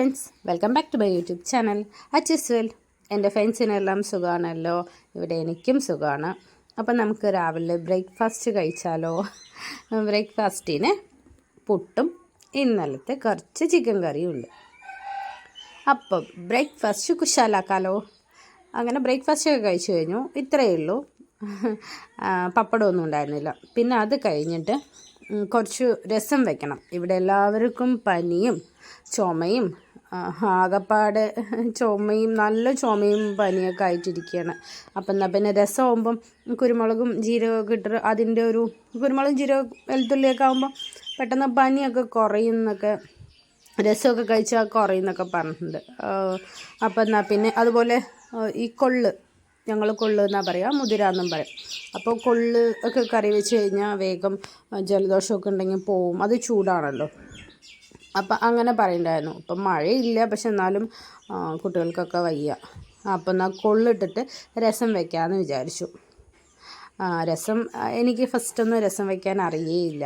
Friends welcome back to my YouTube channel അച്ചസ് well എന്റെ ഫ്രണ്ട്സിനെല്ലാം സുഖമാണല്ലോ ഇവിടെ എനിക്കും സുഖമാണ് അപ്പം നമുക്ക് രാവിലെ ബ്രേക്ക്ഫാസ്റ്റ് കഴിച്ചാലോ? ബ്രേക്ക്ഫാസ്റ്റിന് പുട്ടും ഇന്നലത്തെ കുറച്ച് ചിക്കൻ കറിയും ഉണ്ട്. അപ്പം ബ്രേക്ക്ഫാസ്റ്റ് കുശാലാക്കാലോ? അങ്ങനെ ബ്രേക്ക്ഫാസ്റ്റ് ഒക്കെ കഴിച്ചു കഴിഞ്ഞു. ഇത്രയേ ഉള്ളൂ. പപ്പടമൊന്നും ഉണ്ടായിരുന്നില്ല. പിന്നെ അത് കഴിഞ്ഞിട്ട് കുറച്ച് രസം വെക്കണം. ഇവിടെ എല്ലാവർക്കും പനിയും ചുമയും ആകപ്പാട് ചുമയും നല്ല ചുമയും പനിയൊക്കെ ആയിട്ടിരിക്കുകയാണ് അപ്പം എന്നാൽ പിന്നെ രസമാകുമ്പം കുരുമുളകും ജീരകമൊക്കെ ഇട്ട് അതിന്റെ ഒരു കുരുമുളകും ജീരകം വെളുത്തുള്ളിയൊക്കെ ആകുമ്പോൾ പെട്ടെന്ന് പനിയൊക്കെ കുറയുന്നൊക്കെ രസമൊക്കെ കഴിച്ചാൽ കുറയുന്നൊക്കെ പറഞ്ഞിട്ടുണ്ട്. അപ്പം എന്നാൽ പിന്നെ അതുപോലെ ഈ കൊള്ള് ഞങ്ങൾ കൊള്ളു എന്നാ പറയുക മുതിര എന്നും പറയും. അപ്പോൾ കൊള്ള് ഒക്കെ കറി വെച്ച് കഴിഞ്ഞാൽ വേഗം ജലദോഷമൊക്കെ ഉണ്ടെങ്കിൽ പോവും. അത് ചൂടാണല്ലോ. അപ്പം അങ്ങനെ പറയണ്ടായിരുന്നു. ഇപ്പം മഴയില്ല പക്ഷെ എന്നാലും കുട്ടികൾക്കൊക്കെ വയ്യ. അപ്പം എന്നാൽ കൊള്ളിട്ടിട്ട് രസം വെക്കാമെന്ന് വിചാരിച്ചു. രസം എനിക്ക് ഫസ്റ്റൊന്നും രസം വയ്ക്കാൻ അറിയേയില്ല.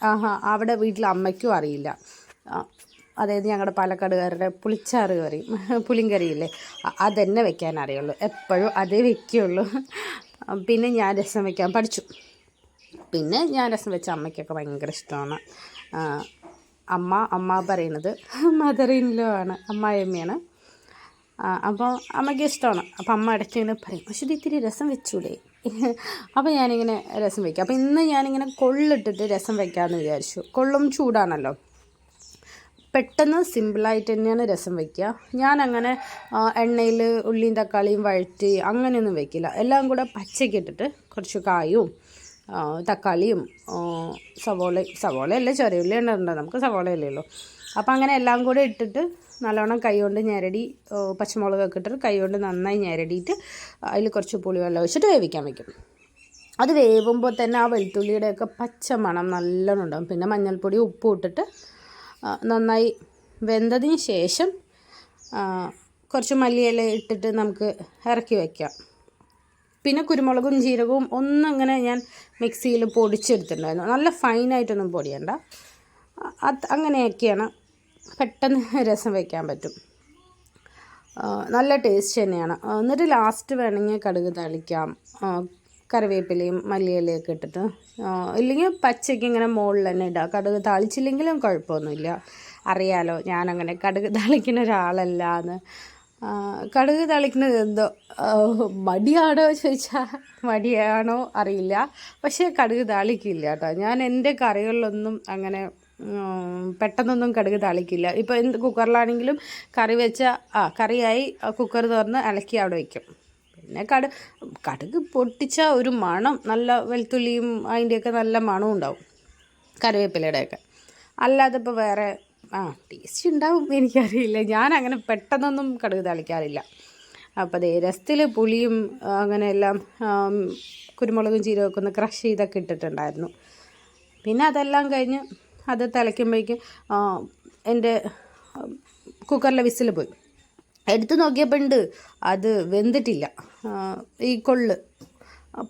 ആഹാ അവിടെ വീട്ടിൽ അമ്മയ്ക്കും അറിയില്ല. അതായത് ഞങ്ങളുടെ പാലക്കാടുകാരുടെ പുളിച്ചാറ് കറി പുളിങ്കറിയില്ലേ അതെന്നെ വെക്കാൻ അറിയുള്ളൂ. എപ്പോഴും അതേ വെക്കുകയുള്ളൂ പിന്നെ ഞാൻ രസം വെക്കാൻ പഠിച്ചു. പിന്നെ ഞാൻ രസം വെച്ച അമ്മയ്ക്കൊക്കെ ഭയങ്കര ഇഷ്ടമാണ് അമ്മ അമ്മ പറയുന്നത്. മദർ ഇൻ ലോ ആണ് അമ്മായിയമ്മയാണ് അപ്പോൾ അമ്മയ്ക്ക് ഇഷ്ടമാണ്. അപ്പോൾ അമ്മ ഇടയ്ക്ക് ഇങ്ങനെ പറയും പക്ഷേ ഇത് ഇത്തിരി രസം വെച്ചൂലേ അപ്പോൾ ഞാനിങ്ങനെ രസം വയ്ക്കും അപ്പോൾ ഇന്ന് ഞാനിങ്ങനെ കൊള്ളിട്ടിട്ട് രസം വയ്ക്കാമെന്ന് വിചാരിച്ചു. കൊള്ളും ചൂടാണല്ലോ. പെട്ടെന്ന് സിമ്പിളായിട്ട് തന്നെയാണ് രസം വയ്ക്കുക ഞാനങ്ങനെ എണ്ണയിൽ ഉള്ളിയും തക്കാളിയും വഴറ്റി അങ്ങനെയൊന്നും വയ്ക്കില്ല എല്ലാം കൂടെ പച്ചയ്ക്കിട്ടിട്ട് കുറച്ച് കായും തക്കാളിയും സവോള സവോളയല്ല ചെറിയ ഉള്ളി ഉണ്ടോ നമുക്ക് സവോളയല്ലേ ഉള്ളൂ. അപ്പോൾ അങ്ങനെ എല്ലാം കൂടെ ഇട്ടിട്ട് നല്ലോണം കൈ കൊണ്ട് ഞെരടി പച്ചമുളകൊക്കെ ഇട്ടിട്ട് കൈ കൊണ്ട് നന്നായി ഞെരടിയിട്ട് അതിൽ കുറച്ച് പുളിവെള്ളം ഒഴിച്ചിട്ട് വേവിക്കാൻ വയ്ക്കും അത് വേവുമ്പോൾ തന്നെ ആ വെളുത്തുള്ളിയുടെയൊക്കെ പച്ച മണം നല്ലോണം ഉണ്ടാകും പിന്നെ മഞ്ഞൾപ്പൊടി ഉപ്പും ഇട്ടിട്ട് നന്നായി വെന്തതിന് ശേഷം കുറച്ച് മല്ലിയില ഇട്ടിട്ട് നമുക്ക് ഇറക്കി വയ്ക്കാം പിന്നെ കുരുമുളകും ജീരകവും ഒന്നങ്ങനെ ഞാൻ മിക്സിയിൽ പൊടിച്ചെടുത്തിട്ടുണ്ടായിരുന്നു. നല്ല ഫൈനായിട്ടൊന്നും പൊടിയണ്ട. അത് അങ്ങനെയൊക്കെയാണ് പെട്ടെന്ന് രസം വയ്ക്കാൻ പറ്റും. നല്ല ടേസ്റ്റ് തന്നെയാണ്. എന്നിട്ട് ലാസ്റ്റ് വേണമെങ്കിൽ കടുക് തളിക്കാം. കറിവേപ്പിലയും മല്ലിയിലയൊക്കെ ഇട്ടിട്ട്. ഇല്ലെങ്കിൽ പച്ചയ്ക്ക് ഇങ്ങനെ മുകളിൽ തന്നെ ഇടാം. കടുക് താളിച്ചില്ലെങ്കിലും കുഴപ്പമൊന്നുമില്ല. അറിയാലോ ഞാനങ്ങനെ കടുക് താളിക്കുന്ന ഒരാളല്ല എന്ന് കടുക് തളിക്കുന്നത് എന്തോ മടിയാണോ ചോദിച്ചാൽ മടിയാണോ അറിയില്ല. പക്ഷേ കടുക് താളിക്കില്ല കേട്ടോ. ഞാൻ എന്റെ കറികളിലൊന്നും അങ്ങനെ പെട്ടെന്നൊന്നും കടുക് താളിക്കില്ല. ഇപ്പോൾ എന്ത് കുക്കറിലാണെങ്കിലും കറി വെച്ച ആ കറിയായി കുക്കർ തുറന്ന് ഇളക്കി അവിടെ വയ്ക്കും പിന്നെ കടു കടുക് പൊട്ടിച്ച ഒരു മണം നല്ല വെളുത്തുള്ളിയും അതിന്റെയൊക്കെ നല്ല മണവും ഉണ്ടാവും. കറിവേപ്പിലയുടെയൊക്കെ. അല്ലാതെ ഇപ്പോൾ വേറെ ആ ടേസ്റ്റ് ഉണ്ടാവും എനിക്കറിയില്ല. ഞാൻ അങ്ങനെ പെട്ടെന്നൊന്നും കടുക് തളിക്കാറില്ല. അപ്പോൾ അതേ രസത്തിൽ പുളിയും അങ്ങനെ എല്ലാം കുരുമുളകും ജീരകമൊക്കെ ഒന്ന് ക്രഷ് ചെയ്തൊക്കെ ഇട്ടിട്ടുണ്ടായിരുന്നു. പിന്നെ അതെല്ലാം കഴിഞ്ഞ് അത് തിളയ്ക്കുമ്പോഴേക്കും എന്റെ കുക്കറിലെ വിസിൽ പോയി. എടുത്തു നോക്കിയപ്പോണ്ട് അത് വെന്തിട്ടില്ല. ഈ കൊള്ള്.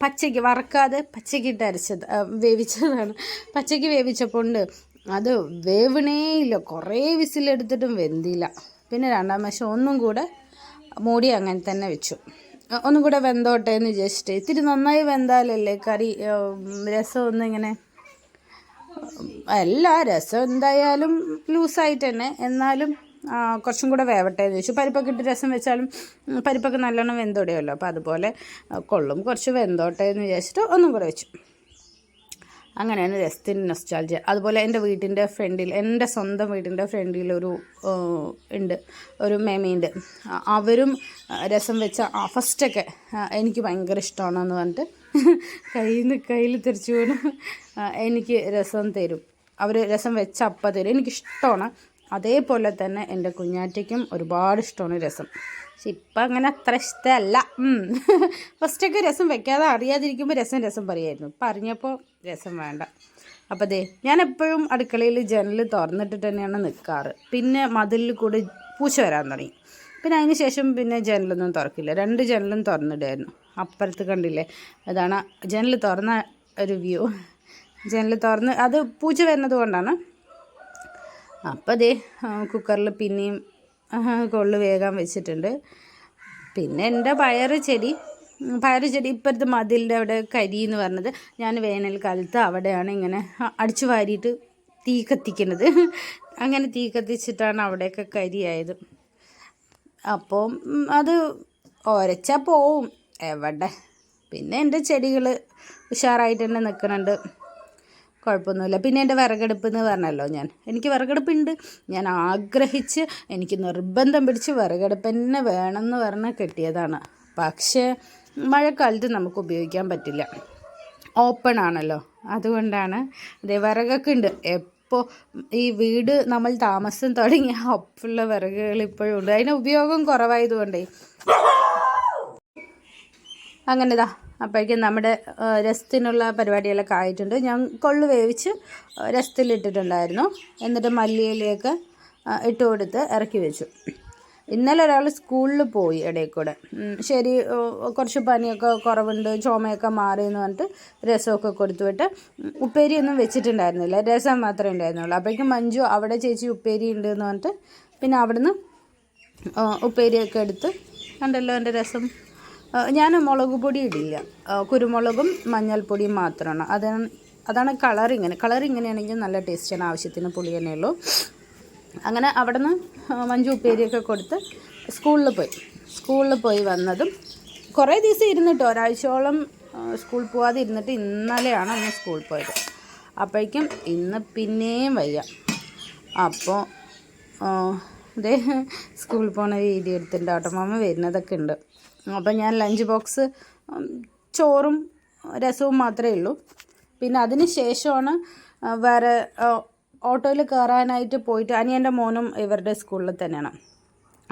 പച്ചയ്ക്ക് വറക്കാതെ പച്ചയ്ക്ക് ഇട്ട് അരച്ചത് വേവിച്ചതാണ്. പച്ചയ്ക്ക് വേവിച്ചപ്പോൾ അത് വേവണേ ഇല്ല. കുറേ വിസിലെടുത്തിട്ടും വെന്തില്ല. പിന്നെ രണ്ടാം വശം ഒന്നും കൂടെ മൂടി അങ്ങനെ തന്നെ വെച്ചു. ഒന്നും കൂടെ വെന്തോട്ടെ എന്ന് വിചാരിച്ചിട്ട് ഇത്തിരി നന്നായി വെന്താലല്ലേ കറി രസം ഒന്നും ഇങ്ങനെ അല്ല രസം എന്തായാലും ലൂസായിട്ട് തന്നെ എന്നാലും കുറച്ചും കൂടെ വേവട്ടെ എന്ന് ചോദിച്ചു പരിപ്പൊക്കെ ഇട്ട് രസം വെച്ചാലും പരിപ്പൊക്കെ നല്ലോണം വെന്തോടെയല്ലോ അപ്പോൾ അതുപോലെ കൊള്ളും. കുറച്ച് വെന്തോട്ടെ എന്ന് വിചാരിച്ചിട്ട് ഒന്നും കൂടെ വെച്ചു. അങ്ങനെയാണ് രസ്തിൻ നൊസ്റ്റാൾജിയ അതുപോലെ എന്റെ വീട്ടിന്റെ ഫ്രണ്ടിൽ എന്റെ സ്വന്തം വീടിന്റെ ഫ്രണ്ടിൽ ഒരു ഉണ്ട് ഒരു മേമയുണ്ട്. അവരും രസം വെച്ച ഫസ്റ്റൊക്കെ എനിക്ക് ഭയങ്കര ഇഷ്ടമാണെന്ന് പറഞ്ഞിട്ട് കയ്യിൽ നിന്ന് കയ്യിൽ തിരിച്ചു വീണു എനിക്ക് രസം തരും. അവർ രസം വെച്ച അപ്പം തരും. എനിക്കിഷ്ടമാണ്. അതേപോലെ തന്നെ എന്റെ കുഞ്ഞാറ്റയ്ക്കും ഒരുപാട് ഇഷ്ടമാണ് രസം. പക്ഷെ ഇപ്പം അങ്ങനെ അത്ര ഇഷ്ടമല്ല. ഫസ്റ്റൊക്കെ രസം വെക്കാതെ അറിയാതിരിക്കുമ്പോൾ രസം രസം പറയായിരുന്നു. ഇപ്പം അറിഞ്ഞപ്പോൾ രസം വേണ്ട. അപ്പോൾ അതെ ഞാൻ എപ്പോഴും അടുക്കളയിൽ ജനൽ തുറന്നിട്ടിട്ട് തന്നെയാണ് നിൽക്കാറ് പിന്നെ മതിലിൽ കൂടി പൂച്ച വരാൻ തുടങ്ങി. പിന്നെ അതിന് ശേഷം പിന്നെ ജനലൊന്നും തുറക്കില്ല. രണ്ട് ജനലും തുറന്നിടായിരുന്നു. അപ്പുറത്ത് കണ്ടില്ലേ? അതാണ് ജനൽ തുറന്ന ഒരു വ്യൂ. ജനൽ തുറന്ന് അത് പൂച്ച വരുന്നത് കൊണ്ടാണ് അപ്പോൾ അതേ കുക്കറിൽ പിന്നെയും കൊള്ളു വേഗം വെച്ചിട്ടുണ്ട്. പിന്നെ എന്റെ പയറ് ചെടി പയറ് ചെടി ഇപ്പോഴത്തെ മതിലിന്റെ അവിടെ കരി എന്ന് പറഞ്ഞത്. ഞാൻ വേനൽക്കാലത്ത് അവിടെയാണ് ഇങ്ങനെ അടിച്ചു വാരിയിട്ട് തീ കത്തിക്കുന്നത്. അങ്ങനെ തീ കത്തിച്ചിട്ടാണ് അവിടെയൊക്കെ കരിയായത്. അപ്പോൾ അത് ഒരച്ചാൽ പോവും. എവിടെ? പിന്നെ എന്റെ ചെടികൾ ഉഷാറായിട്ട് തന്നെ നിൽക്കുന്നുണ്ട്. കുഴപ്പമൊന്നുമില്ല. പിന്നെ എന്റെ വിറകടുപ്പ് എന്ന് പറഞ്ഞല്ലോ ഞാൻ. എനിക്ക് വിറകടുപ്പുണ്ട്. ഞാൻ ആഗ്രഹിച്ച് എനിക്ക് നിർബന്ധം പിടിച്ച് വിറകടുപ്പ് തന്നെ വേണമെന്ന് പറഞ്ഞ് കിട്ടിയതാണ്. പക്ഷേ മഴക്കാലത്ത് നമുക്ക് ഉപയോഗിക്കാൻ പറ്റില്ല. ഓപ്പൺ ആണല്ലോ. അതുകൊണ്ടാണ് അതേ വിറകൊക്കെ ഉണ്ട്. എപ്പോൾ ഈ വീട് നമ്മൾ താമസം തുടങ്ങിയ ഒപ്പുള്ള വിറകുകൾ ഇപ്പോഴും ഉണ്ട്. അതിന് ഉപയോഗം കുറവായതുകൊണ്ടേ. അങ്ങനെ അപ്പോഴേക്കും നമ്മുടെ രസത്തിനുള്ള പരിപാടികളൊക്കെ ആയിട്ടുണ്ട്. ഞാൻ കൊള്ളു വേവിച്ച് രസത്തിലിട്ടിട്ടുണ്ടായിരുന്നു. എന്നിട്ട് മല്ലിയിലയൊക്കെ ആ, ഇട്ട് കൊടുത്ത് ഇറക്കി വെച്ചു. ഇന്നലെ ഒരാൾ സ്കൂളിൽ പോയി ഇടയിൽ കൂടെ. ശരി കുറച്ച് പനിയൊക്കെ കുറവുണ്ട് ചുമയൊക്കെ മാറി എന്ന് പറഞ്ഞിട്ട് രസമൊക്കെ കൊടുത്തു വിട്ട് ഉപ്പേരി ഉപ്പേരിയൊന്നും വെച്ചിട്ടുണ്ടായിരുന്നില്ല. രസം മാത്രമേ ഉണ്ടായിരുന്നുള്ളൂ. അപ്പോഴേക്കും മഞ്ജു അവിടെ ചേച്ചി ഉപ്പേരി ഉണ്ട് എന്ന് പറഞ്ഞിട്ട് പിന്നെ അവിടുന്ന് ഉപ്പേരിയൊക്കെ എടുത്ത് കണ്ടല്ലോ എന്റെ രസം. ഞാൻ മുളക് പൊടി ഇടില്ല. കുരുമുളകും മഞ്ഞൾപ്പൊടിയും മാത്രമാണ് അതാണ് അതാണ് കളർ ഇങ്ങനെ. കളർ ഇങ്ങനെയാണെങ്കിൽ നല്ല ടേസ്റ്റാണ് ആവശ്യത്തിന് പുളി തന്നെയുള്ളൂ അങ്ങനെ അവിടെ നിന്ന് മഞ്ജു ഉപ്പേരിയൊക്കെ കൊടുത്ത് സ്കൂളിൽ പോയി. സ്കൂളിൽ പോയി വന്നതും കുറേ ദിവസം ഇരുന്നിട്ട് ഒരാഴ്ചയോളം സ്കൂളിൽ പോവാതെ ഇരുന്നിട്ട് ഇന്നലെയാണ് അന്ന് സ്കൂളിൽ പോയത്. അപ്പോഴേക്കും ഇന്ന് പിന്നെയും വയ്യ. അപ്പോൾ ഇതേ സ്കൂളിൽ പോണ വീഡിയോ എടുത്തിട്ടുണ്ട്. ഓട്ടോമാമ വരുന്നതൊക്കെ ഉണ്ട്. അപ്പം ഞാൻ ലഞ്ച് ബോക്സ് ചോറും രസവും മാത്രമേ ഉള്ളൂ. പിന്നെ അതിന് ശേഷമാണ് വേറെ ഓട്ടോയിൽ കയറാനായിട്ട് പോയിട്ട് അനിയന്റെ മോനും ഇവരുടെ സ്കൂളിൽ തന്നെയാണ്.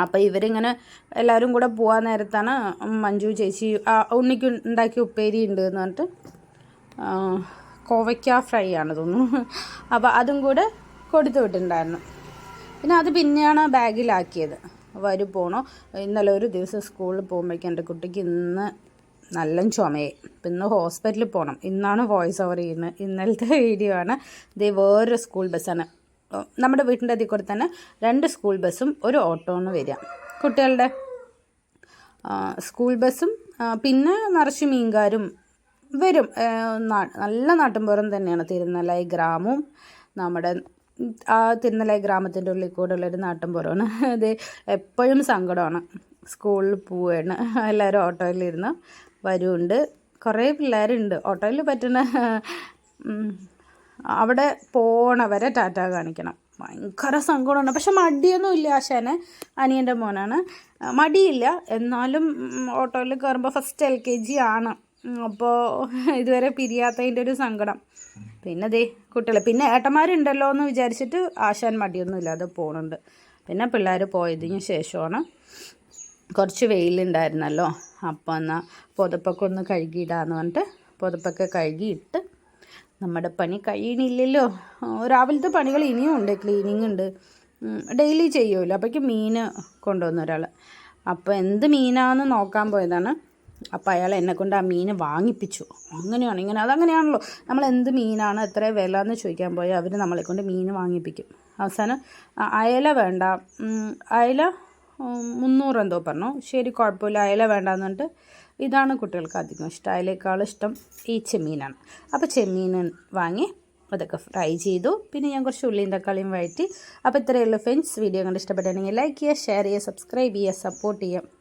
അപ്പോൾ ഇവരിങ്ങനെ എല്ലാവരും കൂടെ പോകാൻ നേരത്താണ് മഞ്ജു ചേച്ചി ഉണ്ണിക്ക് ഉണ്ടാക്കിയ ഉപ്പേരി ഉണ്ട് എന്ന് പറഞ്ഞിട്ട് കോവയ്ക്ക ഫ്രൈ ആണ് തോന്നുന്നു. അപ്പോൾ അതും കൂടെ കൊടുത്തു വിട്ടിട്ടുണ്ടായിരുന്നു. പിന്നെ അത് പിന്നെയാണ് ബാഗിലാക്കിയത്. വരു പോണോ ഇന്നലെ ഒരു ദിവസം സ്കൂളിൽ പോകുമ്പോഴേക്കും എന്റെ കുട്ടിക്ക് ഇന്ന് നല്ല പിന്നെ ഇന്ന് ഹോസ്പിറ്റലിൽ പോകണം ഇന്നാണ് വോയിസ് ഓവർ ചെയ്യുന്നത്. ഇന്നലത്തെ വീഡിയോ ആണ്. ഇത് വേറൊരു സ്കൂൾ ബസ്സാണ് നമ്മുടെ വീട്ടിന്റെ അതിൽ കൂടെ തന്നെ രണ്ട് സ്കൂൾ ബസ്സും ഒരു ഓട്ടോന്ന് വരിക. കുട്ടികളുടെ സ്കൂൾ ബസ്സും പിന്നെ നിറച്ച് മീൻകാരും വരും. നല്ല നാട്ടിൻപുറം തന്നെയാണ് തിരുനല്ലായി ഗ്രാമവും. നമ്മുടെ ആ തിരുനെല്ലായി ഗ്രാമത്തിന്റെ ഉള്ളിൽ കൂടെ ഉള്ളൊരു നാട്ടിൻപുറമാണ് അത് എപ്പോഴും സങ്കടമാണ്. സ്കൂളിൽ പോവുകയാണ് എല്ലാവരും ഓട്ടോയിലിരുന്ന് വരുമുണ്ട് കുറേ പിള്ളേരുണ്ട്. ഓട്ടോയിൽ പറ്റുന്ന അവിടെ പോണവരെ ടാറ്റ കാണിക്കണം. ഭയങ്കര സങ്കടമാണ്. പക്ഷെ മടിയൊന്നും ഇല്ല ആശാന്. അനിയന്റെ മോനാണ്. മടിയില്ല. എന്നാലും ഓട്ടോയിൽ കയറുമ്പോൾ ഫസ്റ്റ് എൽ കെ ജി ആണ്. അപ്പോൾ ഇതുവരെ പിരിയാത്തതിന്റെ ഒരു സങ്കടം. പിന്നെ ദേ കുട്ടികൾ പിന്നെ ഏട്ടന്മാരുണ്ടല്ലോ എന്ന് വിചാരിച്ചിട്ട് ആശാൻ മടിയൊന്നും ഇല്ലാതെ പോകുന്നുണ്ട് പിന്നെ പിള്ളേർ പോയതിന് ശേഷമാണ് കുറച്ച് വെയിലുണ്ടായിരുന്നല്ലോ. അപ്പോൾ എന്നാൽ പുതപ്പൊക്കെ ഒന്ന് കഴുകിയിടാന്ന് പറഞ്ഞിട്ട് പുതപ്പൊക്കെ കഴുകിയിട്ട് നമ്മുടെ പണി കഴിയണില്ലല്ലോ. രാവിലത്തെ പണികൾ ഇനിയും ഉണ്ട് ക്ലീനിങ് ഉണ്ട്. ഡെയിലി ചെയ്യുമല്ലോ. അപ്പോഴേക്കും മീൻ കൊണ്ടുവന്ന ഒരാൾ അപ്പോൾ എന്ത് മീനാണെന്ന് നോക്കാൻ പോയതാണ്. അപ്പോൾ അയാൾ എന്നെ കൊണ്ട് ആ മീൻ വാങ്ങിപ്പിച്ചു. അങ്ങനെയാണ് ഇങ്ങനെ അതങ്ങനെയാണല്ലോ. നമ്മൾ എന്ത് മീനാണ് എത്ര വില എന്ന് ചോദിക്കാൻ പോയാൽ അവർ നമ്മളെ കൊണ്ട് മീൻ വാങ്ങിപ്പിക്കും. അവസാനം അയല വേണ്ട. അയല മുന്നൂറ് എന്തോ പറഞ്ഞു. ശരി കുഴപ്പമില്ല അയല വേണ്ടാന്ന് പറഞ്ഞിട്ട് ഇതാണ് കുട്ടികൾക്ക് അധികം ഇഷ്ടം. അയലേക്കാൾ ഇഷ്ടം ഈ ചെമ്മീനാണ്. അപ്പോൾ ചെമ്മീൻ വാങ്ങി അതൊക്കെ ഫ്രൈ ചെയ്തു. പിന്നെ ഞാൻ കുറച്ച് ഉള്ളിയും തക്കാളിയും വഴറ്റി. അപ്പോൾ ഇത്രയുള്ള ഫ്രണ്ട്സ് വീഡിയോ കണ്ട് ഇഷ്ടപ്പെട്ടിട്ടുണ്ടെങ്കിൽ ലൈക്ക് ചെയ്യുക ഷെയർ ചെയ്യുക സബ്സ്ക്രൈബ് ചെയ്യുക സപ്പോർട്ട് ചെയ്യുക.